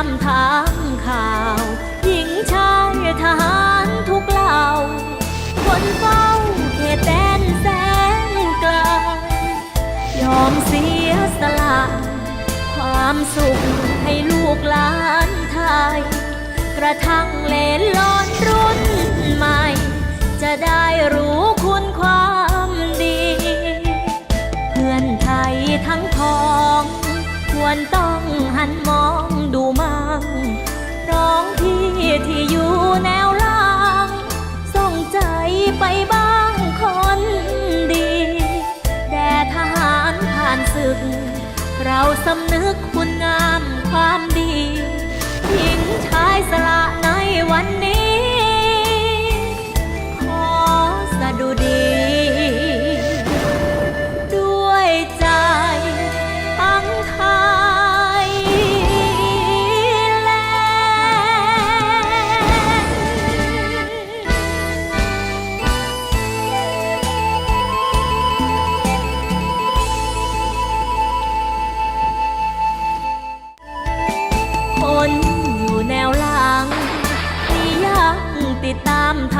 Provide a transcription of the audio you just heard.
ามทางข่าว หญิงชายทหารทุกเหล่า คนเฝ้าเขตแดนแสนไกล ยอมเสียสละ ความสุขให้ลูกหลานไทย กระทั่งเลนลอนรุ่นใหม่ จะได้รู้คุณความดี เพื่อนไทยทั้งพ้อง ควรต้องหันมอง น้องพี่ที่อยู่แนวล่าง ส่งใจไปบ้างคนดี แด่ทหารผ่านศึก เราสำนึกคุณงามความดี นอยู่แนวหลังที่ยังติดตามทาง